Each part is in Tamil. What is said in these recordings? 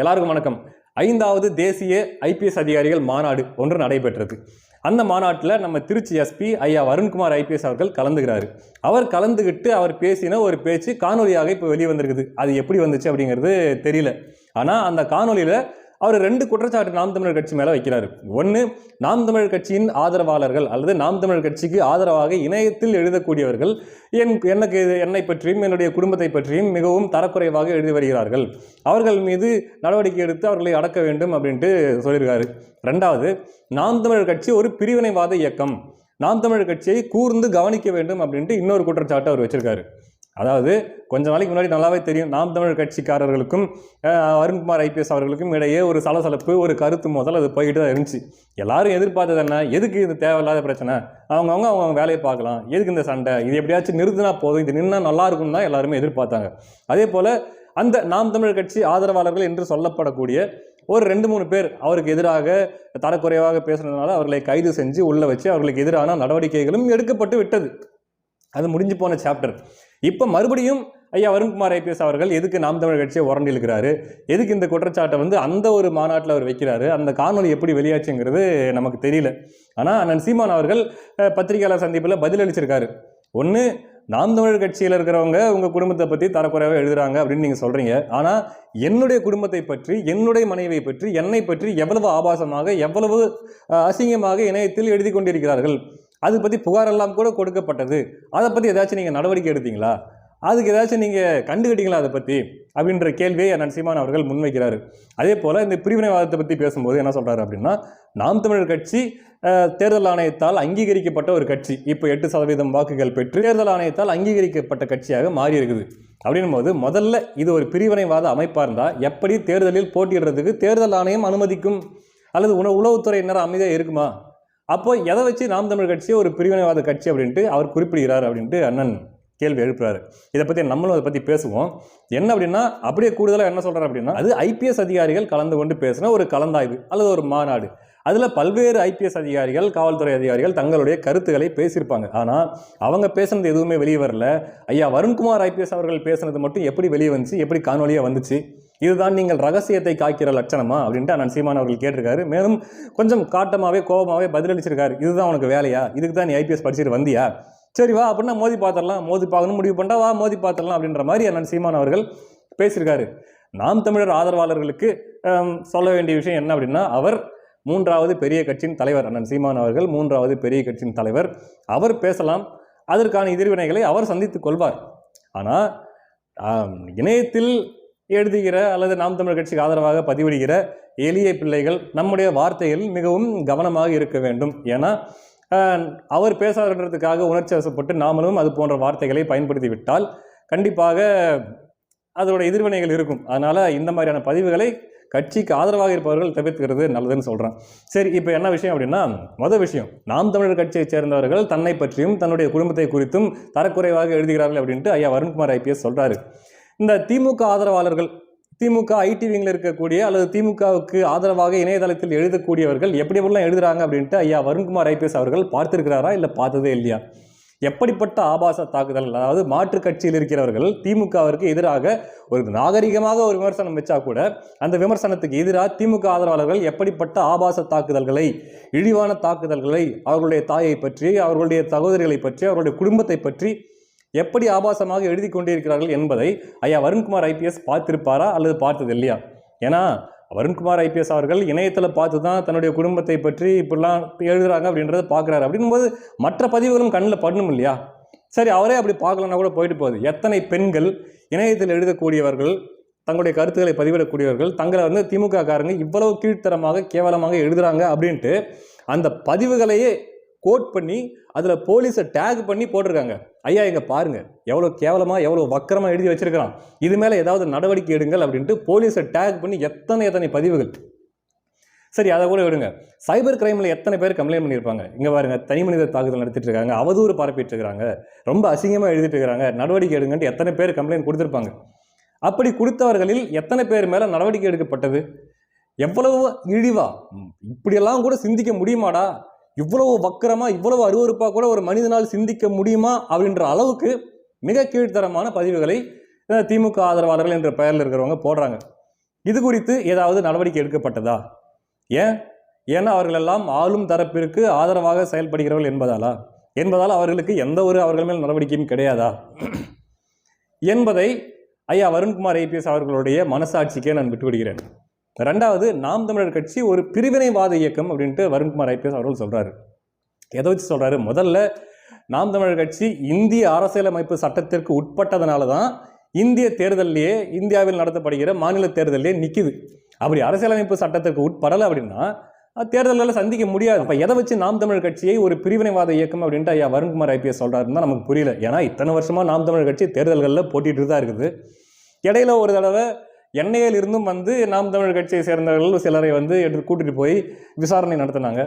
எல்லாருக்கும் வணக்கம். ஐந்தாவது தேசிய ஐபிஎஸ் அதிகாரிகள் மாநாடு ஒன்று நடைபெற்றது. அந்த மாநாட்டில் நம்ம திருச்சி எஸ்பி ஐயா வருண்குமார் ஐபிஎஸ் அவர்கள் கலந்துக்கிறாரு அவர் கலந்துக்கிட்டு அவர் பேசின ஒரு பேச்சு காணொலியாக இப்போ வெளியே வந்திருக்குது அது எப்படி வந்துச்சு அப்படிங்கிறது தெரியல. ஆனால் அந்த காணொலியில் அவர் ரெண்டு குற்றச்சாட்டு நாம் தமிழர் கட்சி மேலே வைக்கிறார். ஒன்று நாம் தமிழர் கட்சியின் ஆதரவாளர்கள் அல்லது நாம் தமிழர் கட்சிக்கு ஆதரவாக இணையத்தில் எழுதக்கூடியவர்கள் என் எனக்கு இது- என்னை பற்றியும் என்னுடைய குடும்பத்தை பற்றியும் மிகவும் தரக்குறைவாக எழுதி வருகிறார்கள். அவர்கள் மீது நடவடிக்கை எடுத்து அவர்களை அடக்க வேண்டும் அப்படின்ட்டு சொல்லியிருக்காரு. ரெண்டாவது நாம் தமிழர் கட்சி ஒரு பிரிவினைவாத இயக்கம். நாம் தமிழர் கட்சியை கூர்ந்து கவனிக்க வேண்டும் அப்படின்ட்டு இன்னொரு குற்றச்சாட்டு அவர் வச்சிருக்காரு. அதாவது கொஞ்ச நாளைக்கு முன்னாடி நல்லாவே தெரியும். நாம் தமிழர் கட்சிக்காரர்களுக்கும் அருண்குமார் ஐபிஎஸ் அவர்களுக்கும் இடையே ஒரு சலசலப்பு ஒரு கருத்து மோதல் அது போயிட்டு தான் இருந்துச்சு. எல்லாரும் எதிர்பார்த்தது என்ன? எதுக்கு இது தேவையில்லாத பிரச்சனை? அவங்கவுங்க அவங்க வேலையை பார்க்கலாம். எதுக்கு இந்த சண்டை? இது எப்படியாச்சும் நிறுத்தினா போதும். இது நின்னா நல்லா இருக்கும் தான் எல்லாருமே எதிர்பார்த்தாங்க. அதே போல் அந்த நாம் தமிழர் கட்சி ஆதரவாளர்கள் என்று சொல்லப்படக்கூடிய ஒரு ரெண்டு மூணு பேர் அவருக்கு எதிராக தரக்குறைவாக பேசுனதுனால அவர்களை கைது செஞ்சு உள்ளே வச்சு அவர்களுக்கு எதிரான நடவடிக்கைகளும் எடுக்கப்பட்டு விட்டது. அது முடிஞ்சு போன சாப்டர் இப்போ மறுபடியும் ஐயா வருண்குமார் ஐபிஎஸ் அவர்கள் எதுக்கு நாம் தமிழர் கட்சியை உரண்டு இருக்கிறாரு? எதுக்கு இந்த குற்றச்சாட்டை வந்து அந்த ஒரு மாநாட்டில் அவர் வைக்கிறாரு? அந்த காணொலி எப்படி வெளியாச்சுங்கிறது நமக்கு தெரியல. ஆனால் அண்ணன் சீமான் அவர்கள் பத்திரிகையாளர் சந்திப்பில் பதிலளிச்சிருக்காரு ஒன்று நாம் தமிழர் கட்சியில் இருக்கிறவங்க உங்கள் குடும்பத்தை பற்றி தரக்குறையாக எழுதுகிறாங்க அப்படின்னு நீங்கள் சொல்கிறீங்க ஆனால் என்னுடைய குடும்பத்தை பற்றி என்னுடைய மனைவியை பற்றி என்னை பற்றி எவ்வளவு ஆபாசமாக எவ்வளவு அசிங்கமாக இணையத்தில் எழுதி கொண்டிருக்கிறார்கள்? அது பற்றி புகாரெல்லாம் கூட கொடுக்கப்பட்டது. அதை பற்றி ஏதாச்சும் நீங்கள் நடவடிக்கை எடுத்தீங்களா? அதுக்கு ஏதாச்சும் நீங்கள் கண்டுக்கிட்டீங்களா அதை பற்றி அப்படின்ற கேள்வியை அண்ணன் சீமான் அவர்கள் முன்வைக்கிறார். அதே போல் இந்த பிரிவினைவாதத்தை பற்றி பேசும்போது என்ன சொல்கிறாரு அப்படின்னா நாம் தமிழர் கட்சி தேர்தல் ஆணையத்தால் அங்கீகரிக்கப்பட்ட ஒரு கட்சி. இப்போ எட்டு சதவீதம் வாக்குகள் பெற்று தேர்தல் ஆணையத்தால் அங்கீகரிக்கப்பட்ட கட்சியாக மாறி இருக்குது அப்படின்னும் போது முதல்ல இது ஒரு பிரிவினைவாத அமைப்பாக இருந்தால் எப்படி தேர்தலில் போட்டியிடுறதுக்கு தேர்தல் ஆணையம் அனுமதிக்கும்? அல்லது உணவு உளவுத்துறை நேரம் அமைதியாக இருக்குமா? அப்போ எதை வச்சு நாம் தமிழ் கட்சியை ஒரு பிரிவினைவாத கட்சி அப்படின்ட்டு அவர் குறிப்பிடுகிறார் அப்படின்ட்டு அண்ணன் கேள்வி எழுப்புறாரு. இதை பற்றி நம்மளும் அதை பற்றி பேசுவோம். என்ன அப்படின்னா அப்படியே கூடுதலாக என்ன சொல்கிறார் அப்படின்னா அது ஐபிஎஸ் அதிகாரிகள் கலந்து கொண்டு பேசின ஒரு கலந்தாய்வு அல்லது ஒரு மாநாடு. அதில் பல்வேறு ஐபிஎஸ் அதிகாரிகள் காவல்துறை அதிகாரிகள் தங்களுடைய கருத்துக்களை பேசியிருப்பாங்க. ஆனால் அவங்க பேசுனது எதுவுமே வெளியே வரல. ஐயா வருண்குமார் ஐபிஎஸ் அவர்கள் பேசுனது மட்டும் எப்படி வெளியே வந்துச்சு? எப்படி காணொலியாக வந்துச்சு? இதுதான் நீங்கள் ரகசியத்தை காக்கிற லட்சணமா? அப்படின்ட்டு அண்ணன் சீமான் அவர்கள் கேட்டிருக்காரு. மேலும் கொஞ்சம் காட்டமாகவே கோபமாகவே பதிலளிச்சிருக்காரு. இதுதான் உனக்கு வேலையா? இதுக்கு தான் நீ ஐபிஎஸ் படிச்சுட்டு வந்தியா? சரி வா அப்படின்னா மோதி பார்த்துடலாம். மோதி பார்க்கணும் முடிவு பண்ணா வா மோதி பார்த்துடலாம் அப்படின்ற மாதிரி அண்ணன் சீமான் அவர்கள் பேசியிருக்காரு. நாம் தமிழர் ஆதரவாளர்களுக்கு சொல்ல வேண்டிய விஷயம் என்ன அப்படின்னா அவர் மூன்றாவது பெரிய கட்சியின் தலைவர் அண்ணன் சீமான் அவர்கள் மூன்றாவது பெரிய கட்சியின் தலைவர். அவர் பேசலாம். அதற்கான எதிர்வினைகளை அவர் சந்தித்துக் கொள்வார். ஆனால் இணையத்தில் எழுதுகிற அல்லது நாம் தமிழர் கட்சிக்கு ஆதரவாக பதிவிடுகிற எளிய பிள்ளைகள் நம்முடைய வார்த்தையில் மிகவும் கவனமாக இருக்க வேண்டும். ஏன்னா அவர் பேசாதன்றதுக்காக உணர்ச்சி வசப்பட்டு நாமளும் அது போன்ற வார்த்தைகளை பயன்படுத்தி விட்டால் கண்டிப்பாக அதோட எதிர்வினைகள் இருக்கும். அதனால் இந்த மாதிரியான பதிவுகளை கட்சிக்கு ஆதரவாக இருப்பவர்கள் தவிர்க்கிறது நல்லதுன்னு சொல்கிறேன் சரி இப்போ என்ன விஷயம் அப்படின்னா மொதல் விஷயம். நாம் தமிழர் கட்சியைச் சேர்ந்தவர்கள் தன்னை பற்றியும் தன்னுடைய குடும்பத்தை குறித்தும் தரக்குறைவாக எழுதுகிறார்கள் அப்படின்ட்டு ஐயா வருண்குமார் ஐபிஎஸ் சொல்கிறாரு இந்த திமுக ஆதரவாளர்கள் திமுக ஐடிவிங்கில் இருக்கக்கூடிய அல்லது திமுகவுக்கு ஆதரவாக இணையதளத்தில் எழுதக்கூடியவர்கள் எப்படி எப்படிலாம் எழுதுறாங்க அப்படின்ட்டு ஐயா வருண்குமார் ஐபிஎஸ் அவர்கள் பார்த்துருக்கிறாரா இல்லை பார்த்ததே இல்லையா? எப்படிப்பட்ட ஆபாச தாக்குதல் அதாவது மாற்றுக் கட்சியில் இருக்கிறவர்கள் திமுகவிற்கு எதிராக ஒரு நாகரிகமாக ஒரு விமர்சனம் வச்சா கூட அந்த விமர்சனத்துக்கு எதிராக திமுக ஆதரவாளர்கள் எப்படிப்பட்ட ஆபாச தாக்குதல்களை இழிவான தாக்குதல்களை அவர்களுடைய தாயை பற்றி அவர்களுடைய சகோதரிகளை பற்றி அவர்களுடைய குடும்பத்தை பற்றி எப்படி ஆபாசமாக எழுதி கொண்டிருக்கிறார்கள் என்பதை ஐயா வருண்குமார் ஐபிஎஸ் பார்த்திருப்பாரா அல்லது பார்த்தது இல்லையா ஏன்னா வருண்குமார் ஐபிஎஸ் அவர்கள் இணையத்தில் பார்த்து தான் தன்னுடைய குடும்பத்தை பற்றி இப்படிலாம் எழுதுகிறாங்க அப்படின்றத பார்க்குறாரு. அப்படின்போது மற்ற பதிவுகளும் கண்ணில் படணும் இல்லையா? சரி அவரே அப்படி பார்க்கலன்னா கூட போயிட்டு போகுது. எத்தனை பெண்கள் இணையத்தில் எழுதக்கூடியவர்கள் தங்களுடைய கருத்துக்களை பதிவிடக்கூடியவர்கள் தங்களை வந்து திமுக காரங்க இவ்வளவு கீழ்த்தரமாக கேவலமாக எழுதுகிறாங்க அப்படின்ட்டு அந்த பதிவுகளையே கோட் பண்ணி அதில் போலீஸை டேக் பண்ணி போட்டிருக்காங்க. ஐயா எங்கே பாருங்கள் எவ்வளோ கேவலமாக எவ்வளோ வக்கரமாக எழுதி வச்சிருக்கிறான். இது மேலே ஏதாவது நடவடிக்கை எடுங்கள் அப்படின்ட்டு போலீஸை டேக் பண்ணி எத்தனை எத்தனை பதிவுகள். சரி அதை கூட விடுங்க. சைபர் கிரைமில் எத்தனை பேர் கம்ப்ளைண்ட் பண்ணியிருப்பாங்க? இங்கே பாருங்க தனி மனித தாக்குதல் நடத்திட்டு இருக்காங்க அவதூறு பரப்பிட்டு இருக்காங்க ரொம்ப அசிங்கமாக எழுதிட்டு இருக்காங்க நடவடிக்கை எடுங்கன்ட்டு எத்தனை பேர் கம்ப்ளைண்ட் கொடுத்துருப்பாங்க. அப்படி கொடுத்தவர்களில் எத்தனை பேர் மேலே நடவடிக்கை எடுக்கப்பட்டது? எவ்வளவு இழிவா? இப்படியெல்லாம் கூட சிந்திக்க முடியுமாடா? இவ்வளவு வக்கரமாக இவ்வளவு அருவருப்பாக கூட ஒரு மனிதனால் சிந்திக்க முடியுமா அப்படின்ற அளவுக்கு மிக கீழ்த்தரமான பதிவுகளை திமுக ஆதரவாளர்கள் என்ற பெயரில் இருக்கிறவங்க போடுறாங்க. இது குறித்து ஏதாவது நடவடிக்கை எடுக்கப்பட்டதா? ஏன்? ஏன்னா அவர்களெல்லாம் ஆளும் தரப்பிற்கு ஆதரவாக செயல்படுகிறவர்கள் என்பதாலா? என்பதால் அவர்களுக்கு எந்த ஒரு அவர்கள் மேல் நடவடிக்கையும் கிடையாதா? என்பதை ஐயா வருண்குமார் ஐபிஎஸ் அவர்களுடைய மனசாட்சிக்கே நான் விட்டுவிடுகிறேன். ரெண்டாவது நாம் தமிழர் கட்சி ஒரு பிரிவினைவாத இயக்கம் அப்படின்ட்டு வருண்குமார் ஐபிஎஸ் அவர்கள் சொல்கிறாரு எதை வச்சு சொல்கிறாரு முதல்ல நாம் தமிழர் கட்சி இந்திய அரசியலமைப்பு சட்டத்திற்கு உட்பட்டதனால தான் இந்திய தேர்தலிலேயே இந்தியாவில் நடத்தப்படுகிற மாநில தேர்தலிலே நிற்கிது அப்படி அரசியலமைப்பு சட்டத்திற்கு உட்படலை அப்படின்னா தேர்தலில் சந்திக்க முடியாது. அப்போ எதை வச்சு நாம் தமிழர் கட்சியை ஒரு பிரிவினைவாத இயக்கம் அப்படின்ட்டு ஐயா வருண்குமார் ஐபிஎஸ் சொல்றாருன்னா நமக்கு புரியல. ஏன்னா இத்தனை வருஷமாக நாம் தமிழர் கட்சி தேர்தல்களில் போட்டிட்டு தான் இருக்குது. இடையில ஒரு தடவை எண்ணெயில் இருந்தும் வந்து நாம் தமிழர் கட்சியை சேர்ந்தவர்கள் சிலரை வந்து எடுத்து கூட்டிட்டு போய் விசாரணை நடத்தினாங்க.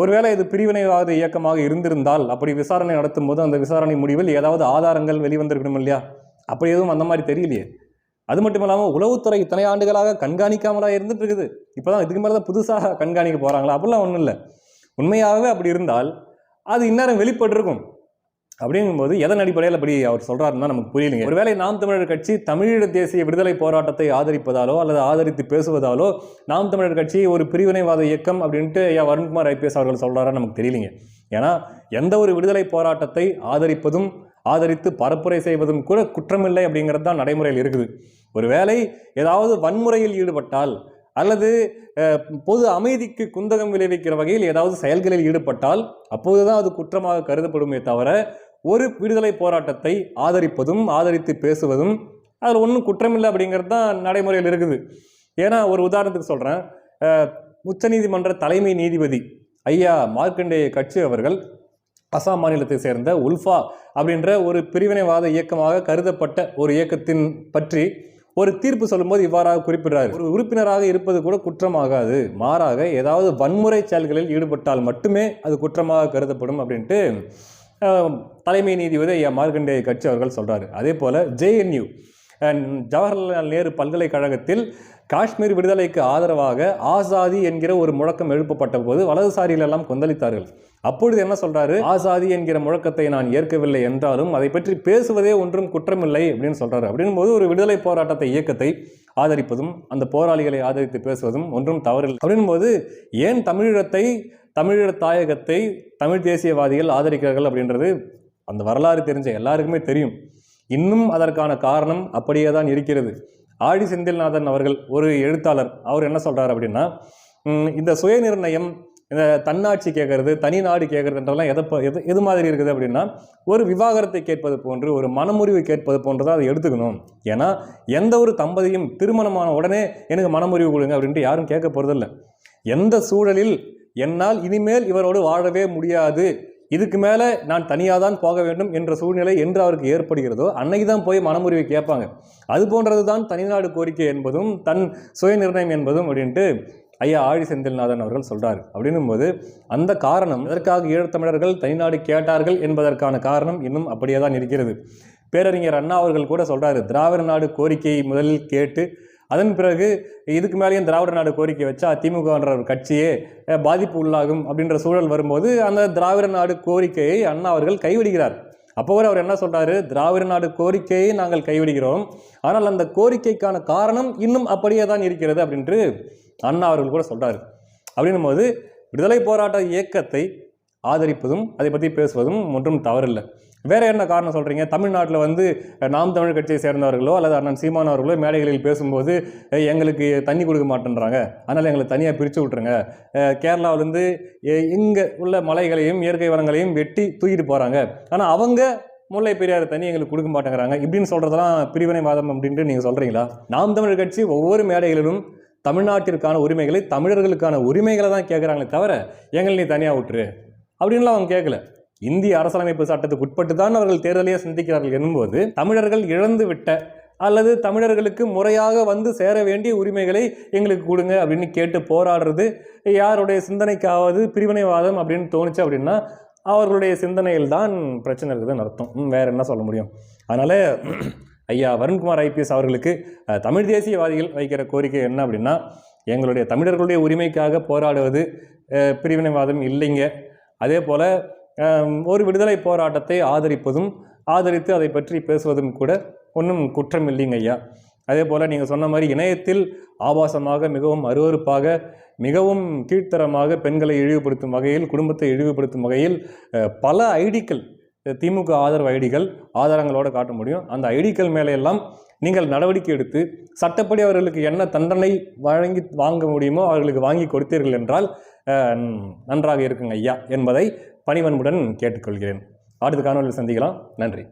ஒருவேளை இது பிரிவினைவாத இயக்கமாக இருந்திருந்தால் அப்படி விசாரணை நடத்தும் போது அந்த விசாரணை முடிவில் ஏதாவது ஆதாரங்கள் வெளிவந்திருக்கணும் இல்லையா? அப்படி எதுவும் அந்த மாதிரி தெரியலையே. அது மட்டும் இல்லாமல் உளவுத்துறை இத்தனை ஆண்டுகளாக கண்காணிக்காமலாக இருந்துட்டு இருக்குது இப்போ தான் இதுக்கு மேலே தான் புதுசாக கண்காணிக்க போகிறாங்களா அப்படிலாம் ஒன்றும் இல்லை. உண்மையாகவே அப்படி இருந்தால் அது இந்நேரம் வெளிப்பட்டிருக்கும். அப்படிங்கும்போது எதன் அடிப்படையில் அப்படி அவர் சொல்கிறாருன்னா நமக்கு புரியலைங்க. ஒருவேளை நாம் தமிழர் கட்சி தமிழீழ தேசிய விடுதலை போராட்டத்தை ஆதரிப்பதாலோ அல்லது ஆதரித்து பேசுவதாலோ நாம் தமிழர் கட்சி ஒரு பிரிவினைவாத இயக்கம் அப்படின்ட்டு ஐயா வருண்குமார் ஐபிஎஸ் அவர்கள் சொல்கிறாரா நமக்கு தெரியலைங்க. ஏன்னா எந்த ஒரு விடுதலை போராட்டத்தை ஆதரிப்பதும் ஆதரித்து பரப்புரை செய்வதும் கூட குற்றமில்லை அப்படிங்கிறது தான் நடைமுறையில் இருக்குது. ஒருவேளை ஏதாவது வன்முறையில் ஈடுபட்டால் அல்லது பொது அமைதிக்கு குந்தகம் விளைவிக்கிற வகையில் ஏதாவது செயல்களில் ஈடுபட்டால் அப்போதுதான் அது குற்றமாக கருதப்படுமே தவிர ஒரு விடுதலை போராட்டத்தை ஆதரிப்பதும் ஆதரித்து பேசுவதும் அதில் ஒன்றும் குற்றமில்லை அப்படிங்கிறது தான் நடைமுறையில் இருக்குது. ஏன்னா ஒரு உதாரணத்துக்கு சொல்கிறேன் உச்சநீதிமன்ற தலைமை நீதிபதி ஐயா மார்க்கண்டேய கட்சி அவர்கள் அசாம் மாநிலத்தை சேர்ந்த உல்ஃபா அப்படின்ற ஒரு பிரிவினைவாத இயக்கமாக கருதப்பட்ட ஒரு இயக்கத்தின் பற்றி ஒரு தீர்ப்பு சொல்லும்போது இவ்வாறாக குறிப்பிடுறாரு. ஒரு உறுப்பினராக இருப்பது கூட குற்றமாகாது. மாறாக ஏதாவது வன்முறை செயல்களில் ஈடுபட்டால் மட்டுமே அது குற்றமாக கருதப்படும் அப்படின்ட்டு தலைமை நீதிபதி ஐயா மார்க்கண்டேய கட்சி அவர்கள் சொல்கிறார் அதே போல் ஜேஎன்யூ ஜவஹர்லால் நேரு பல்கலைக்கழகத்தில் காஷ்மீர் விடுதலைக்கு ஆதரவாக ஆசாதி என்கிற ஒரு முழக்கம் எழுப்பப்பட்ட போது வலதுசாரிகள் எல்லாம் கொந்தளித்தார்கள். அப்பொழுது என்ன சொல்றாரு? ஆசாதி என்கிற முழக்கத்தை நான் ஏற்கவில்லை என்றாலும் அதை பற்றி பேசுவதே ஒன்றும் குற்றமில்லை அப்படின்னு சொல்றாரு. அப்படின் போது ஒரு விடுதலை போராட்டத்தை இயக்கத்தை ஆதரிப்பதும் அந்த போராளிகளை ஆதரித்து பேசுவதும் ஒன்றும் தவறில்லை. அப்படின் போது ஏன் தமிழீழத்தை தமிழீழ தாயகத்தை தமிழ் தேசியவாதிகள் ஆதரிக்கிறார்கள் அப்படின்றது அந்த வரலாறு தெரிஞ்ச எல்லாருக்குமே தெரியும். இன்னும் அதற்கான காரணம் அப்படியே தான் இருக்கிறது. ஆழி செந்தில்நாதன் அவர்கள் ஒரு எழுத்தாளர். அவர் என்ன சொல்கிறார் அப்படின்னா இந்த இந்த சுயநிர்ணயம் இந்த தன்னாட்சி கேட்கறது தனி நாடு கேட்கறதுன்றதெல்லாம் எதை எது எது மாதிரி இருக்குது அப்படின்னா ஒரு விவாகரத்தை கேட்பது போன்று ஒரு மனமுறிவு கேட்பது போன்று தான் அதை எடுத்துக்கணும். ஏன்னா எந்த ஒரு தம்பதியும் திருமணமான உடனே எனக்கு மனமுறிவு கொடுங்க அப்படின்ட்டு யாரும் கேட்க போகிறதில்ல எந்த சூழலில் என்னால் இனிமேல் இவரோடு வாழவே முடியாது. இதுக்கு மேலே நான் தனியாக தான் போக வேண்டும் என்ற சூழ்நிலை என்று அவருக்கு ஏற்படுகிறதோ அன்னைக்கு தான் போய் மனமுறிவை கேட்பாங்க. அது போன்றது தான் தனிநாடு கோரிக்கை என்பதும் தன் சுயநிர்ணயம் என்பதும் அப்படின்ட்டு ஐயா ஆழி செந்தில்நாதன் அவர்கள் சொல்கிறார் அப்படின்னும் போது அந்த காரணம் எதற்காக ஈழத்தமிழர்கள் தனிநாடு கேட்டார்கள் என்பதற்கான காரணம் இன்னும் அப்படியே தான் இருக்கிறது. பேரறிஞர் அண்ணா அவர்கள் கூட சொல்கிறார் திராவிட நாடு கோரிக்கையை முதலில் கேட்டு அதன் பிறகு இதுக்கு மேலேயும் திராவிட நாடு கோரிக்கை வச்சா திமுகன்ற ஒரு கட்சியே பாதிப்பு உள்ளாகும் அப்படின்ற சூழல் வரும்போது அந்த திராவிட நாடு கோரிக்கையை அண்ணா அவர்கள் கைவிடுகிறார். அப்போ கூட அவர் என்ன சொல்கிறாரு திராவிட நாடு கோரிக்கையை நாங்கள் கைவிடுகிறோம். ஆனால் அந்த கோரிக்கைக்கான காரணம் இன்னும் அப்படியே தான் இருக்கிறது அப்படின்ட்டு அண்ணா அவர்கள் கூட சொல்கிறார் அப்படின்னும் போது விடுதலை போராட்ட இயக்கத்தை ஆதரிப்பதும் அதை பற்றி பேசுவதும் ஒன்றும் தவறில்லை. வேறு என்ன காரணம் சொல்கிறீங்க தமிழ்நாட்டில் வந்து நாம் தமிழ் கட்சியை சேர்ந்தவர்களோ அல்லது அண்ணன் சீமான் அவர்களோ மேடைகளில் பேசும்போது எங்களுக்கு தண்ணி கொடுக்க மாட்டேன்றாங்க. அதனால் எங்களை தனியாக பிரித்து விட்ருங்க கேரளாவிலேருந்து இங்கே உள்ள மலைகளையும் இயற்கை வளங்களையும் வெட்டி தூக்கிட்டு போகிறாங்க ஆனால் அவங்க முல்லை பெரியாறு தண்ணி எங்களுக்கு கொடுக்க மாட்டேங்கிறாங்க. இப்படின்னு சொல்கிறதெல்லாம் பிரிவினைவாதம் அப்படின்ட்டு நீங்கள் சொல்கிறீங்களா நாம் தமிழ் கட்சி ஒவ்வொரு மேடைகளிலும் தமிழ்நாட்டிற்கான உரிமைகளை தமிழர்களுக்கான உரிமைகளை தான் கேட்குறாங்களே தவிர எங்களை நீ தனியாக விட்டுரு. அப்படின்லாம் அவங்க கேட்கல இந்திய அரசியலமைப்பு சட்டத்துக்கு உட்பட்டு தான் அவர்கள் தேர்தலையே சிந்திக்கிறார்கள் எனும்போது தமிழர்கள் இழந்து விட்ட அல்லது தமிழர்களுக்கு முறையாக வந்து சேர வேண்டிய உரிமைகளை எங்களுக்கு கொடுங்க அப்படின்னு கேட்டு போராடுறது யாருடைய சிந்தனைக்காவது பிரிவினைவாதம் அப்படின்னு தோணுச்சு அப்படின்னா அவர்களுடைய சிந்தனையில் தான் பிரச்சனை இருக்குதுன்னு அர்த்தம். வேறு வேற என்ன சொல்ல முடியும்? அதனால் ஐயா வருண்குமார் ஐபிஎஸ் அவர்களுக்கு தமிழ் தேசியவாதிகள் வைக்கிற கோரிக்கை என்ன அப்படின்னா எங்களுடைய தமிழர்களுடைய உரிமைக்காக போராடுவது பிரிவினைவாதம் இல்லைங்க. அதே போல் ஒரு விடுதலை போராட்டத்தை ஆதரிப்பதும் ஆதரித்து அதை பற்றி பேசுவதும் கூட ஒன்றும் குற்றம் இல்லைங்க ஐயா. அதே போல் நீங்கள் சொன்ன மாதிரி இணையத்தில் ஆபாசமாக மிகவும் அருவருப்பாக மிகவும் கீழ்த்தரமாக பெண்களை இழிவுபடுத்தும் வகையில் குடும்பத்தை இழிவுபடுத்தும் வகையில் பல ஐடிக்கள் திமுக ஆதரவு ஐடிகள் ஆதாரங்களோடு காட்ட முடியும். அந்த ஐடிக்கள் மேலே எல்லாம் நீங்கள் நடவடிக்கை எடுத்து சட்டப்படி அவர்களுக்கு என்ன தண்டனை வழங்கி வாங்க முடியுமோ அவர்களுக்கு வாங்கி கொடுத்தீர்கள் என்றால் நன்றாக இருக்குங்க ஐயா என்பதை பணிவன்புடன் கேட்டுக்கொள்கிறேன். அடுத்த காணொலியில் சந்திக்கலாம். நன்றி.